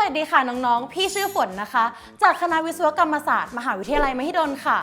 วัสดีค่ะน้องๆ พี่ชื่อฝนนะคะ จากคณะวิศวกรรมศาสตร์มหาวิทยาลัยมหิดลค่ะ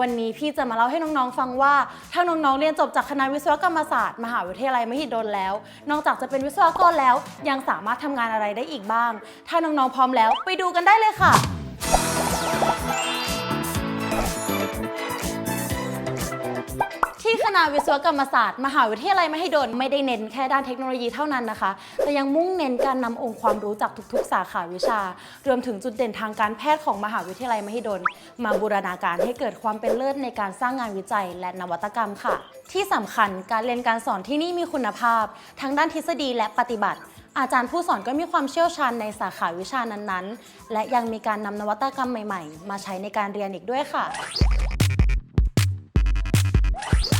วันนี้พี่จะมาเล่าให้น้องๆ ฟังว่า ถ้าน้องๆ เรียนจบจากคณะวิศวกรรมศาสตร์มหาวิทยาลัยมหิดลแล้ว นอกจากจะเป็นวิศวกรแล้ว ยังสามารถทำงานอะไรได้อีกบ้าง ถ้าน้องๆ พร้อมแล้ว ไปดูกันได้เลยค่ะ ที่คณะวิศวกรรมศาสตร์ มหาวิทยาลัยมหิดลไม่ได้เน้นแค่ด้านเทคโนโลยีเท่านั้นนะคะ แต่ยังมุ่งเน้นการนำองค์ความรู้จากทุกๆ สาขาวิชา รวมถึงจุดเด่นทางการแพทย์ของมหาวิทยาลัยมหิดล มาบูรณาการให้เกิดความเป็นเลิศในการสร้างงานวิจัย และนวัตกรรมค่ะ ที่สำคัญการเรียนการสอนที่นี่มีคุณภาพ ทั้งด้านทฤษฎีและปฏิบัติอาจารย์ผู้สอนก็มีความเชี่ยวชาญในสาขาวิชานั้นๆ และยังมีการนำนวัตกรรมใหม่ ๆ มาใช้ในการเรียนอีกด้วยค่ะ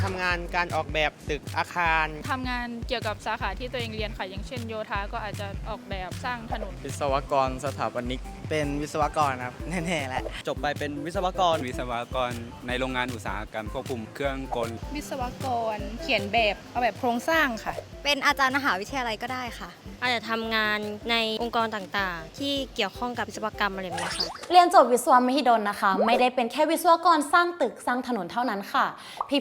ทำงานการออกแบบตึกอาคาร ทำงานเกี่ยวกับสาขาที่ตัวเองเรียนค่ะ อย่างเช่นโยธาก็อาจจะออกแบบสร้างถนน วิศวกรสถาปนิก เป็นวิศวกรครับ แน่ๆแหละ จบไปเป็นวิศวกร วิศวกรในโรงงานอุตสาหกรรมควบคุมเครื่องกล วิศวกร เขียนแบบ เอาแบบโครงสร้างค่ะ เป็นอาจารย์มหาวิทยาลัยก็ได้ค่ะ อาจจะทำงานในองค์กรต่างๆ ที่เกี่ยวข้องกับวิศวกรรมอะไรแบบนี้ค่ะ เรียนจบวิศวมหิดลนะคะ ไม่ได้เป็นแค่วิศวกรสร้างตึกสร้างถนนเท่านั้นค่ะ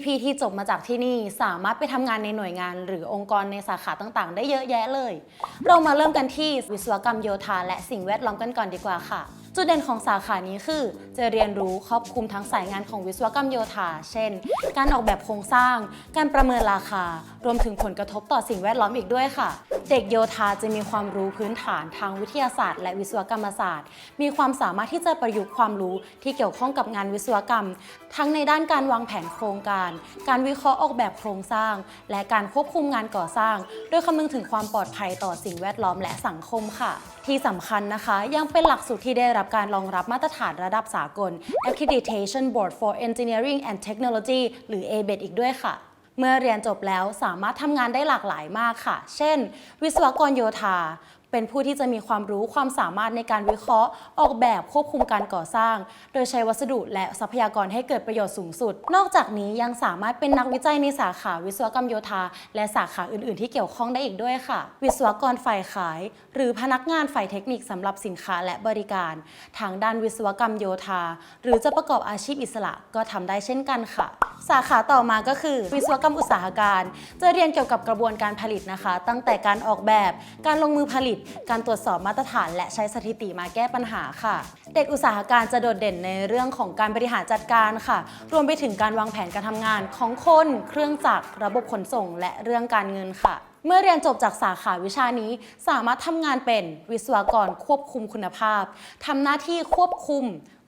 พี่ๆที่จบมาจากที่นี่สามารถไปทำงานในหน่วยงาน หรือองค์กรในสาขาต่างๆ ได้เยอะแยะเลย เรามาเริ่มกันที่วิศวกรรมโยธาและสิ่งแวดล้อมกันก่อนดีกว่าค่ะ จุดเด่นของสาขานี้คือ จะเรียนรู้ครอบคลุมทั้งสายงานของวิศวกรรมโยธา เช่น การออกแบบโครงสร้าง การประเมินราคา รวมถึงผลกระทบต่อสิ่งแวดล้อมอีกด้วยค่ะ เด็กโยธาจะมีความรู้พื้นฐานทางวิทยาศาสตร์ และวิศวกรรมศาสตร์ มีความสามารถที่จะประยุกต์ความรู้ที่เกี่ยวข้องกับงานวิศวกรรม ทั้งในด้านการวางแผนโครงการ การวิเคราะห์ออกแบบโครงสร้าง และการควบคุมงานก่อสร้าง โดยคำนึงถึงความปลอดภัยต่อสิ่งแวดล้อมและสังคมค่ะ ที่สำคัญนะคะยังเป็นหลักสูตรที่ได้รับการรองรับมาตรฐานระดับสากล Accreditation Board for Engineering and Technology หรือ ABET อีกด้วยค่ะ เมื่อเรียนจบแล้วสามารถทำงานได้หลากหลายมากค่ะ เช่น วิศวกรโยธา เป็นผู้ที่จะมีความรู้ความสามารถในการวิเคราะห์ ออกแบบควบคุมการก่อสร้าง โดยใช้วัสดุและทรัพยากรให้เกิดประโยชน์สูงสุด นอกจากนี้ยังสามารถเป็นนักวิจัยในสาขาวิศวกรรมโยธา และสาขาอื่น ๆ ที่เกี่ยวข้องได้อีกด้วยค่ะ วิศวกรฝ่ายขาย หรือพนักงานฝ่ายเทคนิคสำหรับสินค้าและบริการ ทางด้านวิศวกรรมโยธา หรือจะประกอบอาชีพอิสระก็ทำได้เช่นกันค่ะ สาขาต่อมาก็คือวิศวกรรมอุตสาหการ จะเรียนเกี่ยวกับกระบวนการผลิตนะคะ ตั้งแต่การออกแบบ การลงมือผลิตการตรวจสอบมาตรฐานและใช้สถิติมาแก้ปัญหาค่ะ เด็กอุตสาหการจะโดดเด่นในเรื่องของการบริหารจัดการค่ะ รวมไปถึงการวางแผนการทำงานของคน เครื่องจักรระบบขนส่ง และเรื่องการเงินค่ะ เมื่อเรียนจบจากสาขาวิชานี้ สามารถทำงานเป็นวิศวกรควบคุมคุณภาพทำหน้าที่ควบคุม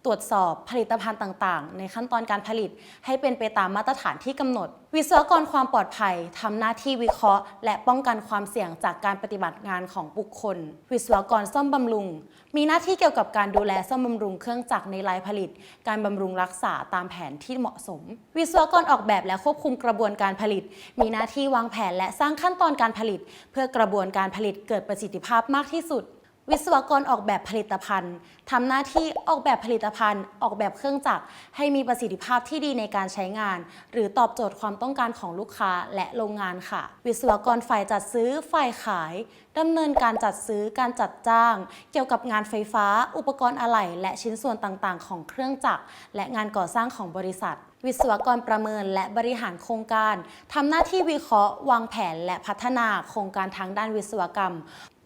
ตรวจสอบผลิตภัณฑ์ต่างๆ ในขั้นตอนการผลิตให้เป็นไปตามมาตรฐานที่กำหนด วิศวกรความปลอดภัยทำหน้าที่วิเคราะห์ และป้องกันความเสี่ยงจากการปฏิบัติงานของบุคคล วิศวกรซ่อมบำรุง มีหน้าที่เกี่ยวกับการดูแลซ่อมบำรุงเครื่องจักรในลายผลิต การบำรุงรักษาตามแผนที่เหมาะสม วิศวกรออกแบบและควบคุมกระบวนการผลิต มีหน้าที่วางแผนและสร้างขั้นตอนการผลิต เพื่อกระบวนการผลิตเกิดประสิทธิภาพมากที่สุด วิศวกรออกแบบผลิตภัณฑ์ทำหน้าที่ออกแบบผลิตภัณฑ์ ออกแบบเครื่องจักรให้มีประสิทธิภาพที่ดีในการใช้งาน หรือตอบโจทย์ความต้องการของลูกค้าและโรงงานค่ะ วิศวกรฝ่ายจัดซื้อฝ่ายขายดำเนินการจัดซื้อการจัดจ้าง เกี่ยวกับงานไฟฟ้า อุปกรณ์อะไหล่และชิ้นส่วนต่างๆ ของเครื่องจักรและงานก่อสร้างของบริษัทวิศวกรประเมินและบริหารโครงการ ทำหน้าที่วิเคราะห์ วางแผนและพัฒนาโครงการทางด้านวิศวกรรม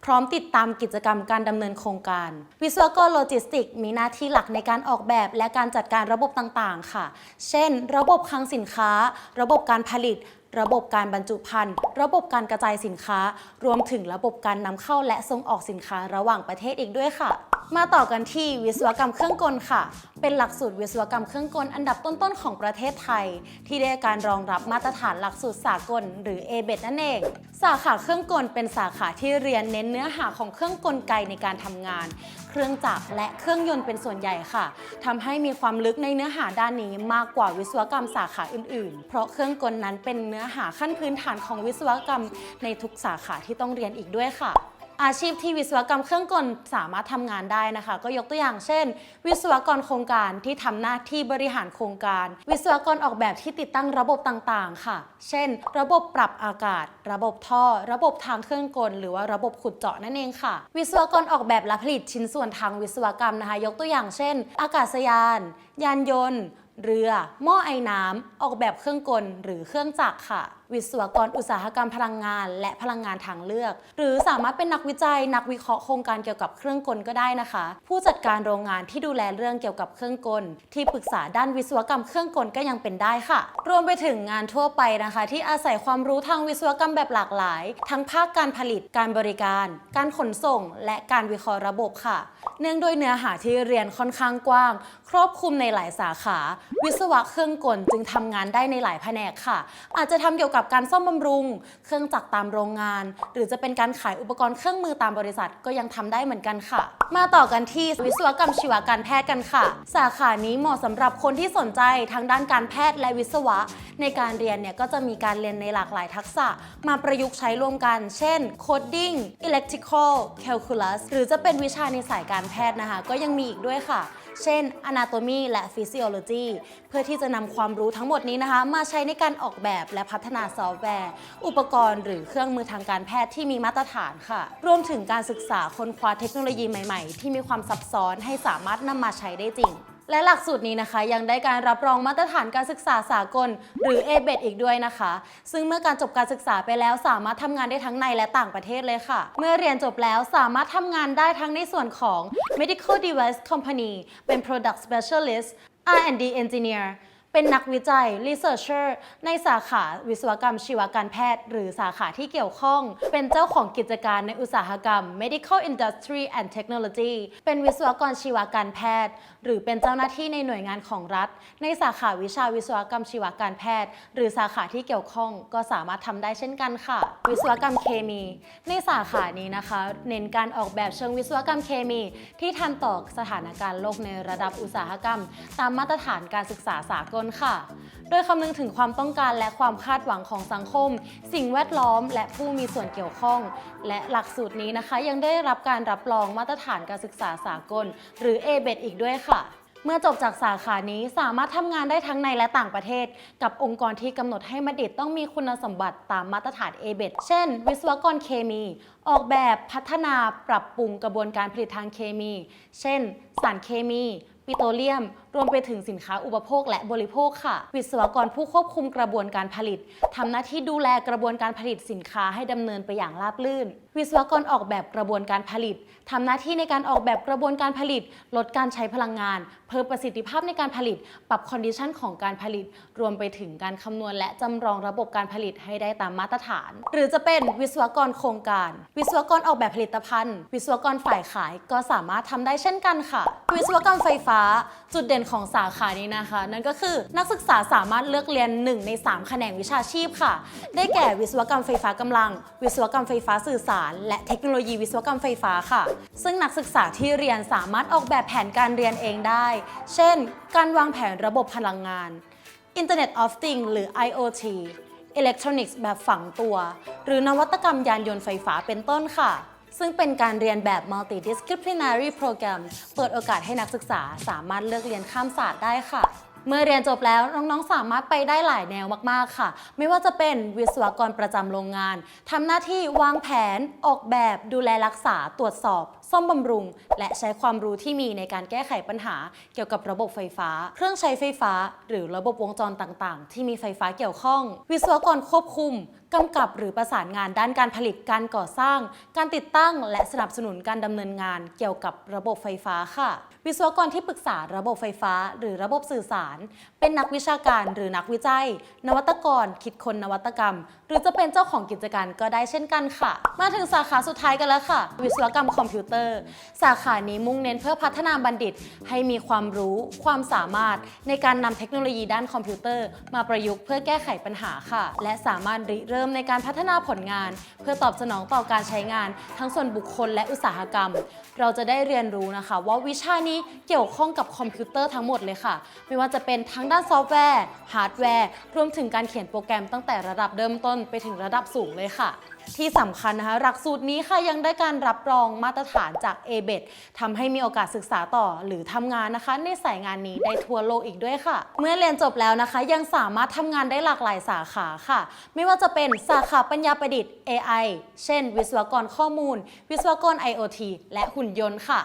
พร้อมติดตามกิจกรรมการดำเนินโครงการ วิศวกรโลจิสติก มีหน้าที่หลักในการออกแบบและการจัดการระบบต่างๆ ค่ะ เช่น ระบบคลังสินค้า ระบบการผลิต ระบบการบรรจุภัณฑ์ระบบการกระจายสินค้า รวมถึงระบบการนำเข้าและส่งออกสินค้าระหว่างประเทศอีกด้วยค่ะ มาต่อกันที่วิศวกรรมเครื่องกลค่ะ เป็นหลักสูตรวิศวกรรมเครื่องกลอันดับต้นๆของประเทศไทย ที่ได้การรองรับมาตรฐานหลักสูตรสากล หรือ ABET นั่นเอง สาขาเครื่องกลเป็นสาขาที่เรียนเน้นเนื้อหาของเครื่องกลไกในการทำงาน เครื่องจักรและเครื่องยนต์เป็นส่วนใหญ่ค่ะทำให้มีความลึกในเนื้อหาด้านนี้มากกว่าวิศวกรรมสาขาอื่น ๆ เพราะเครื่องกลนั้นเป็นเนื้อหาขั้นพื้นฐานของวิศวกรรมในทุกสาขาที่ต้องเรียนอีกด้วยค่ะ อาชีพที่วิศวกรรมเครื่องกลสามารถทำงานได้นะคะ ก็ยกตัวอย่างเช่น วิศวกรโครงการที่ทำหน้าที่บริหารโครงการ วิศวกรออกแบบที่ติดตั้งระบบต่างๆ ค่ะ เช่น ระบบปรับอากาศ ระบบท่อ ระบบทางเครื่องกล หรือว่าระบบขุดเจาะนั่นเองค่ะ วิศวกรออกแบบและผลิตชิ้นส่วนทางวิศวกรรมนะคะ ยกตัวอย่างเช่น อากาศยาน ยานยนต์ เรือ หม้อไอ้น้ำออกแบบเครื่องกลหรือเครื่องจักรค่ะ วิศวกรอุตสาหกรรมพลังงาน และพลังงานทางเลือก หรือสามารถเป็นนักวิจัย นักวิเคราะห์โครงการเกี่ยวกับเครื่องกลก็ได้นะคะ ผู้จัดการโรงงานที่ดูแลเรื่องเกี่ยวกับเครื่องกล ที่ปรึกษาด้านวิศวกรรมเครื่องกลก็ยังเป็นได้ค่ะ รวมไปถึงงานทั่วไปนะคะ ที่อาศัยความรู้ทางวิศวกรรมแบบหลากหลาย ทั้งภาคการผลิตการบริการ การขนส่ง และการวิเคราะห์ระบบค่ะ เนื่องด้วยเนื้อหาที่เรียนค่อนข้างกว้าง ครอบคลุมในหลายสาขา วิศวะเครื่องกลจึงทำงานได้ในหลายแผนกค่ะ อาจจะทำเกี่ยวกับการซ่อมบำรุง เครื่องจักรตามโรงงาน หรือจะเป็นการขายอุปกรณ์เครื่องมือตามบริษัทก็ยังทำได้เหมือนกันค่ะ มาต่อกันที่วิศวกรรมชีวการแพทย์กันค่ะ สาขานี้เหมาะสำหรับคนที่สนใจทางด้านการแพทย์และวิศวะ ในการเรียนเนี่ยก็จะมีการเรียนในหลากหลายทักษะ มาประยุกต์ใช้ร่วมกัน เช่น coding electrical calculus หรือจะเป็นวิชาในสายการแพทย์นะคะ ก็ยังมีอีกด้วยค่ะ เช่น anatomy และ physiology เพื่อที่จะนำความรู้ทั้งหมดนี้นะคะ มาใช้ในการออกแบบและพัฒนาซอฟต์แวร์ อุปกรณ์หรือเครื่องมือทางการแพทย์ที่มีมาตรฐานค่ะ รวมถึงการศึกษาค้นคว้าเทคโนโลยีใหม่ๆ ที่มีความซับซ้อนให้สามารถนำมาใช้ได้จริง และหลักสูตรนี้นะคะ ยังได้การรับรองมาตรฐานการศึกษาสากล หรือ a b e t อีกด้วยนะคะ ซึ่งเมื่อการจบการศึกษาไปแล้ว สามารถทำงานได้ทั้งในและต่างประเทศเลยค่ะ เมื่อเรียนจบแล้วสามารถทำงานได้ทั้งในส่วนของ medical device company เป็น product specialist R&D engineer เป็นนักวิจัย researcher ในสาขาวิศวกรรมชีวการแพทย์ หรือสาขาที่เกี่ยวข้อง เป็นเจ้าของกิจการในอุตสาหกรรม medical industry and technology เป็นวิศวกรชีวการแพทย์ หรือเป็นเจ้าหน้าที่ในหน่วยงานของรัฐ ในสาขาวิชาวิศวกรรมชีวการแพทย์ หรือสาขาที่เกี่ยวข้องก็สามารถทำได้เช่นกันค่ะ วิศวกรรมเคมี ในสาขานี้นะคะ เน้นการออกแบบเชิงวิศวกรรมเคมี ที่ทันต่อสถานการณ์โลกในระดับอุตสาหกรรม ตามมาตรฐานการศึกษาสากลค่ะ โดยคำนึงถึงความต้องการและความคาดหวังของสังคม สิ่งแวดล้อม และผู้มีส่วนเกี่ยวข้อง และหลักสูตรนี้นะคะ ยังได้รับการรับรองมาตรฐานการศึกษาสากล หรือ a b e t อีกด้วยค่ะเมื่อจบจากสาขานี้สามารถทำงานได้ทั้งในและต่างประเทศ กับองค์กรที่กำหนดให้บัณฑิตต้องมีคุณสมบัติตามมาตรฐาน a b e t เช่น วิศวกรเคมี ออกแบบพัฒนาปรับปรุงกระบวนการผลิตทางเคมี เช่น สารเคมี ปิโตรเลียม รวมไปถึงสินค้าอุปโภคและบริโภคค่ะ วิศวกรผู้ควบคุมกระบวนการผลิตทำหน้าที่ดูแลกระบวนการผลิตสินค้าให้ดำเนินไปอย่างราบรื่น วิศวกรออกแบบกระบวนการผลิตทำหน้าที่ในการออกแบบกระบวนการผลิต ลดการใช้พลังงาน เพิ่มประสิทธิภาพในการผลิต ปรับคอนดิชันของการผลิต รวมไปถึงการคำนวณ และจำลองระบบการผลิตให้ได้ตามมาตรฐาน หรือจะเป็นวิศวกรโครงการ วิศวกรออกแบบผลิตภัณฑ์ วิศวกรฝ่ายขายก็สามารถทำได้เช่นกันค่ะ วิศวกรรมไฟฟ้า จุดเด่นของสาขานี้นะคะ นั่นก็คือนักศึกษาสามารถเลือกเรียน 1 ใน 3 แขนงวิชาชีพค่ะ ได้แก่วิศวกรรมไฟฟ้ากำลัง วิศวกรรมไฟฟ้าสื่อสาร และเทคโนโลยีวิศวกรรมไฟฟ้าค่ะ ซึ่งนักศึกษาที่เรียนสามารถออกแบบแผนการเรียนเองได้ เช่น การวางแผนระบบพลังงาน Internet of Things หรือ IoT อิเล็กทรอนิกส์แบบฝังตัว หรือนวัตกรรมยานยนต์ไฟฟ้าเป็นต้นค่ะ ซึ่งเป็นการเรียนแบบ multidisciplinary program เปิดโอกาสให้นักศึกษาสามารถเลือกเรียนข้ามศาสตร์ได้ค่ะ เมื่อเรียนจบแล้วน้องๆ สามารถไปได้หลายแนวมากๆค่ะ ไม่ว่าจะเป็นวิศวกรประจำโรงงานทำหน้าที่วางแผน ออกแบบ ดูแลรักษาตรวจสอบ ซ่อมบำรุง และใช้ความรู้ที่มีในการแก้ไขปัญหาเกี่ยวกับระบบไฟฟ้า เครื่องใช้ไฟฟ้า หรือระบบวงจรต่างๆ ที่มีไฟฟ้าเกี่ยวข้อง วิศวกรควบคุมกำกับหรือประสานงานด้านการผลิตการก่อสร้าง การติดตั้ง และสนับสนุนการดำเนินงานเกี่ยวกับระบบไฟฟ้าค่ะ วิศวกรที่ปรึกษาระบบไฟฟ้า หรือระบบสื่อสาร เป็นนักวิชาการหรือนักวิจัย นวัตกร คิดค้นนวัตกรรม หรือจะเป็นเจ้าของกิจการก็ได้เช่นกันค่ะ มาถึงสาขาสุดท้ายกันแล้วค่ะ วิศวกรรมคอมพิวเตอร์สาขานี้มุ่งเน้นเพื่อพัฒนาบัณฑิตให้มีความรู้ความสามารถในการนำเทคโนโลยีด้านคอมพิวเตอร์ มาประยุกต์เพื่อแก้ไขปัญหาค่ะ และสามารถริเริ่มในการพัฒนาผลงาน เพื่อตอบสนองต่อการใช้งาน ทั้งส่วนบุคคลและอุตสาหกรรม เราจะได้เรียนรู้นะคะ ว่าวิชานี้เกี่ยวข้องกับคอมพิวเตอร์ทั้งหมดเลยค่ะ ไม่ว่าจะเป็นทั้งด้านซอฟต์แวร์ฮาร์ดแวร์รวมถึงการเขียนโปรแกรมตั้งแต่ระดับเริ่มต้นไปถึงระดับสูงเลยค่ะ ที่สำคัญนะคะหลักสูตรนี้ค่ะยังได้การรับรองมาตรฐานจาก a b e t ทำให้มีโอกาสศึกษาต่อหรือทำงานนะคะ ในสายงานนี้ได้ทั่วโลกอีกด้วยค่ะ เมื่อเรียนจบแล้วนะคะ ยังสามารถทำงานได้หลากหลายสาขาค่ะ ไม่ว่าจะเป็นสาขาปัญญาประดิษฐ์ AI เช่น วิศวกรข้อมูล วิศวกร IoT และหุ่นยนต์ค่ะ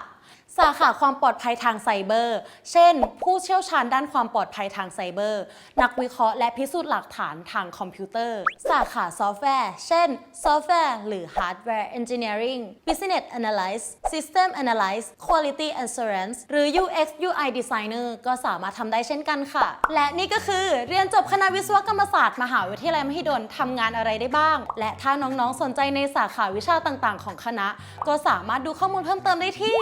สาขาความปลอดภัยทางไซเบอร์ เช่น ผู้เชี่ยวชาญด้านความปลอดภัยทางไซเบอร์ นักวิเคราะห์และพิสูจน์หลักฐานทางคอมพิวเตอร์ สาขาซอฟต์แวร์ เช่น Software หรือ Hardware Engineering Business Analyst System Analyst Quality Assurance หรือ UX UI Designer ก็สามารถทำได้เช่นกันค่ะ และนี่ก็คือเรียนจบคณะวิศวกรรมศาสตร์มหาวิทยาลัยมหิดลทำงานอะไรได้บ้าง และถ้าน้องๆ สนใจในสาขาวิชาต่างๆ ของคณะ ก็สามารถดูข้อมูลเพิ่มเติมได้ที่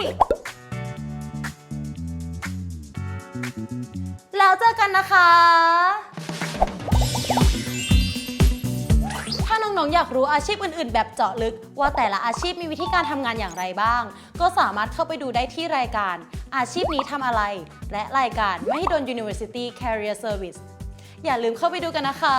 แล้วเจอกันนะคะ ถ้าน้องๆอยากรู้อาชีพอื่นๆ แบบเจาะลึก ว่าแต่ละอาชีพมีวิธีการทำงานอย่างไรบ้าง ก็สามารถเข้าไปดูได้ที่รายการ อาชีพนี้ทำอะไร และรายการ Mahidol University Career Service อย่าลืมเข้าไปดูกันนะคะ